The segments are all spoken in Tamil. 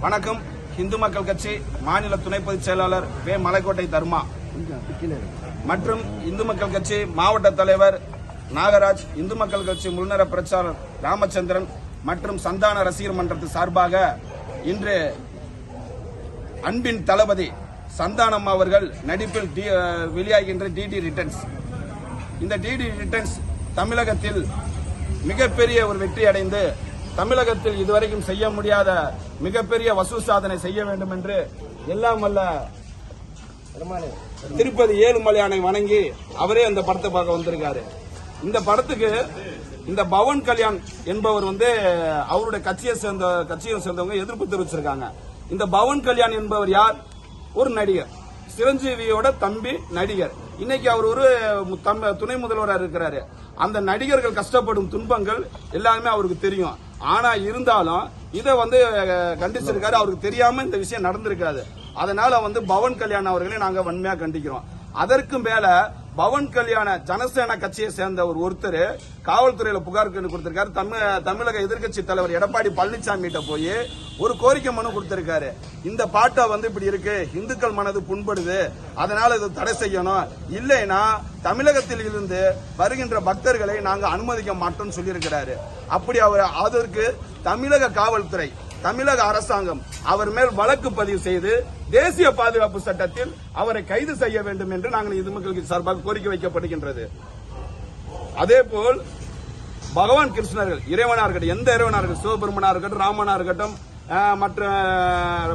வணக்கம். இந்து மக்கள் கட்சி மாநில துணை பொதுச் செயலாளர் வே. மலைக்கோட்டை தர்மா. மற்றும் இந்து மக்கள் கட்சி மாவட்ட தலைவர் நாகராஜ் இந்து மக்கள் கட்சி முழுநேர பிரச்சாரர் ராமச்சந்திரன் மற்றும் சந்தான ரசிகர் மன்றத்து சார்பாக இன்று அன்பின் தளபதி சந்தானம் அவர்கள் நடிப்பில் டி- வெளியாகின்ற டிடி ரிட்டர்ன்ஸ். இந்த டிடி ரிட்டர்ன்ஸ் தமிழகத்தில் மிகப்பெரிய ஒரு வெற்றி அடைந்து தமிழகத்தில் இதுவரைக்கும் செய்ய முடியாத மிகப்பெரிய வசூல் சாதனை செய்ய வேண்டும் என்று எல்லாம் வல்ல திருப்பதி ஏழுமலையானை வணங்கி அவரே அந்த படத்தை பார்க்க வந்திருக்காரு. இந்த படத்துக்கு இந்த பவன் கல்யாண் என்பவர் வந்து அவருடைய கட்சியை சேர்ந்த கட்சியை சேர்ந்தவங்க எதிர்ப்பு தெரிவிச்சிருக்காங்க. இந்த பவன் கல்யாண் என்பவர் யார்? ஒரு நடிகர். சிரஞ்சீவியோட தம்பி நடிகர். இன்னைக்கு அவர் ஒரு துணை முதல்வராக இருக்கிறாரு. அந்த நடிகர்கள் கஷ்டப்படும் துன்பங்கள் எல்லாருமே அவருக்கு தெரியும். ஆனா இருந்தாலும் இதை வந்து கண்டிச்சிருக்காரு. அவருக்கு தெரியாம இந்த விஷயம் நடந்திருக்காது. அதனால வந்து பவன் கல்யாண் அவர்களை நாங்க வன்மையா கண்டிக்கிறோம். அதற்கு மேல பவன் கல்யாண ஜனசேனா கட்சியை சேர்ந்த ஒரு ஒருத்தர் காவல்துறையில புகார் கொடுத்திருக்காரு. தமிழ் தமிழக எதிர்க்கட்சி தலைவர் எடப்பாடி பழனிசாமி கிட்ட போய் ஒரு கோரிக்கை மனு கொடுத்திருக்காரு. இந்த பாட்டை வந்து இப்படி இருக்கு. இந்துக்கள் மனது புண்படுது. அதனால இது தடை செய்யணும். இல்லைன்னா தமிழகத்தில் இருந்து வருகின்ற பக்தர்களை நாங்கள் அனுமதிக்க மாட்டோம்னு சொல்லியிருக்கிறாரு. அப்படி அவர் அதற்கு தமிழக காவல்துறை தமிழக அரசாங்கம் அவர் மேல் வழக்கு பதிவு செய்து தேசிய பாதுகாப்பு சட்டத்தில் அவரை கைது செய்ய வேண்டும் என்று நாங்கள் இது மக்களுக்கு சார்பாக கோரிக்கை வைக்கப்படுகின்றது. அதேபோல் பகவான் கிருஷ்ணர்கள் இறைவனா இருக்கட்டும் எந்த இறைவனா இருக்கட்டும் சிவபெருமனா இருக்கட்டும் ராமனா இருக்கட்டும் மற்ற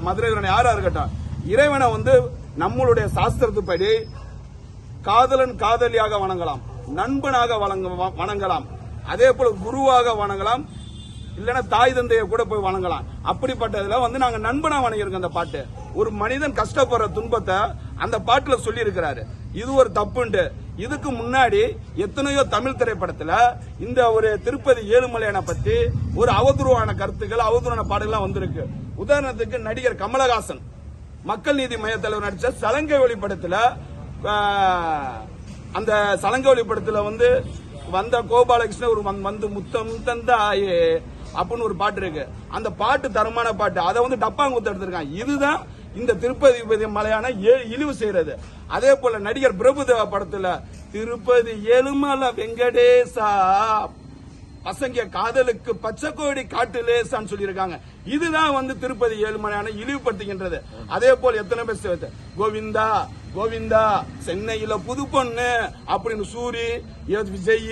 மதுரை யாரா இருக்கட்டும் இறைவனை வந்து நம்மளுடைய சாஸ்திரத்துப்படி காதலன் காதலியாக வணங்கலாம் நண்பனாக வணங்க- வணங்கலாம் அதே போல குருவாக வணங்கலாம் இல்லைன்னா தாய் தந்தையை கூட போய் வணங்கலாம். அப்படிப்பட்டதுல வந்து நாங்க நண்பனா வணங்கியிருக்கோம் அந்த பாட்டு. ஒரு மனிதன் கஷ்டப்படுற துன்பத்தை அந்த பாட்டுல சொல்லி இருக்கிறாரு இது ஒரு தப்புண்டு. இதுக்கு முன்னாடி எத்தனையோ தமிழ் திரைப்படத்துல இந்த ஒரு திருப்பதி ஏழுமலையனை பத்தி ஒரு அவதூறான கருத்துக்கள் அவதூறான பாடல்கள் வந்திருக்கு. உதாரணத்துக்கு நடிகர் கமலஹாசன் மக்கள் நீதி மையத்தலைவர் நடித்த நடிச்ச சலங்கை ஒளிப்படத்துல அந்த சலங்கை ஒளிப்படத்துல வந்து வந்த கோபாலகிருஷ்ணன் ஒரு வந்து- வந்து முத்தம் தந்தாயே அப்படின்னு ஒரு பாட்டு இருக்கு. அந்த பாட்டு தரமான பாட்டு. அதை வந்து டப்பாங்குத்து எடுத்திருக்காங்க இதுதான் இந்த திருப்பதி மலையான ஏ- இழிவு செய்யறது அதே போல நடிகர் பிரபுதேவா படத்துல திருப்பதி ஏழுமலை வெங்கடேசா பசங்க காதலுக்கு பச்சை கோடி காட்டு லேசான்னு சொல்லியிருக்காங்க. இதுதான் வந்து திருப்பதி ஏழுமலையான இழிவுபடுத்துகின்றது. அதே போல் எத்தனை பேர் சேர்த்து கோவிந்தா கோவிந்தா சென்னையில புது பொண்ணு அப்படின்னு சூரி விஜய்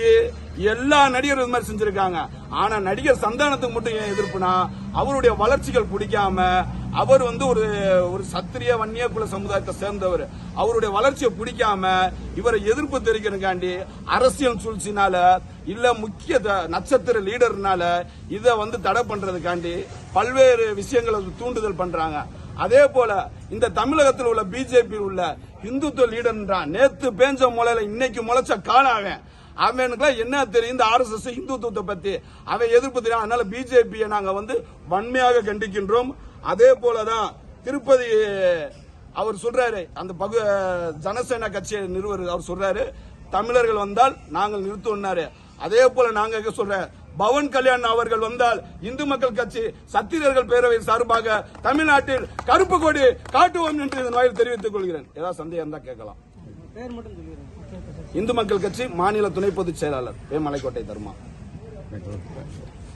எல்லா நடிகரும் இது மாதிரி செஞ்சிருக்காங்க. ஆனா நடிகர் சந்தானத்துக்கு மட்டும் ஏன் எதிர்ப்புனா அவருடைய வளர்ச்சிகள் பிடிக்காம அவர் வந்து ஒரு ஒரு சத்திரிய வன்னிய குல சமுதாயத்தை சேர்ந்தவர். அவருடைய வளர்ச்சியை பிடிக்காம இவரை எதிர்ப்பு தெரிவிக்கிறதுக்காண்டி அரசியல் சூழ்ச்சினால இல்ல முக்கிய த- நட்சத்திர லீடர்னால இத வந்து தடை பண்றதுக்காண்டி பல்வேறு விஷயங்களை தூண்டுதல் பண்றாங்க. அதே போல இந்த தமிழகத்தில் உள்ள பிஜேபி உள்ள இந்துத்துவ லீடர்ன்றான் நேத்து பேஞ்ச முளையில இன்னைக்கு முளைச்ச காலாவேன் அவனுக்குலாம் என்ன தெரியும்? இந்த ஆர்எஸ்எஸ் இந்துத்துவத்தை பத்தி. அவன் எதிர்ப்பு தெரியும் அதனால பிஜேபியை நாங்க வந்து வன்மையாக கண்டிக்கின்றோம். அதே போலதான் திருப்பதி அவர் சொல்றாரு அந்த பகு ஜனசேனா கட்சியை நிறுவர் அவர் சொல்றாரு தமிழர்கள் வந்தால் நாங்கள் நிறுத்துவோம்னாரு. அதே போல நாங்க சொல்ற பவன் கல்யாண் அவர்கள் வந்தால் இந்து மக்கள் கட்சி சத்திரியர்கள் பேரவை சார்பாக தமிழ்நாட்டில் கருப்பு கொடி காட்டுவோம் என்று இதன் வாயில் தெரிவித்துக் கொள்கிறேன். ஏதாவது சந்தேகம் இருந்தா கேட்கலாம். இந்து மக்கள் கட்சி மாநில துணை பொதுச் செயலாளர் வே மலைக்கோட்டை தர்மா.